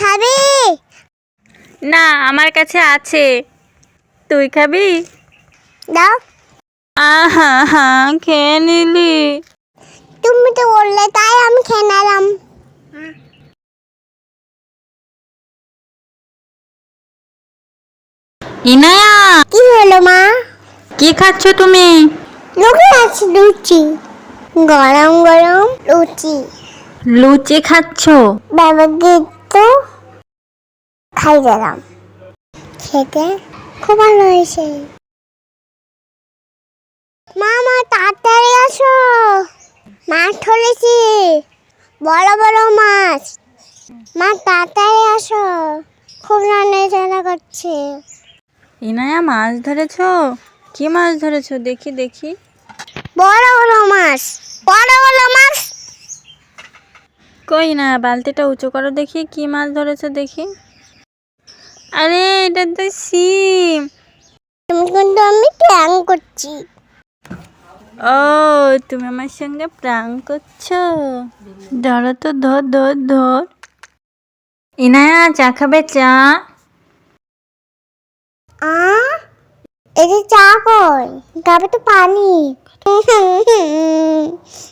খাবি? না আমার কাছে আছে। তুই খাবি? দাও। আহা হা খেয়ে নিলি। তুমি তো বললে তাই আমি খেয়ে নিলাম। ইনায়া! কি হলো মা? কি খাচ্ছ তুমি? লোকে আছে লুচি। গরম গরম লুচি। লুচি খাচ্ছ? বাবাকে তো? খাই দিলাম খেতে খুব ভালো হয়েছে। মা মা তাড়াতাড়ি আসো। মাছ ধরেছি। বড় বড় মাছ। মা তাড়াতাড়ি আসো। খুব রান্না করছে। ইনায়া মাছ ধরেছো? কি মাছ ধরেছো? দেখি দেখি। বড় বড় মাছ। বড় বড় মাছ কই না বালতিটা উঁচু করো দেখি কি মাছ ধরেছো দেখি। আরে এটা তো সিম। তুমি কিন্তু আমি প্ল্যান করছি। ও তুমি আমার সঙ্গে প্রাং করছ? ধরো তো ধর ধর ধর। ইনায়া চা খাবে চা? আ? এই যে চা কই? গাবে তো পানি।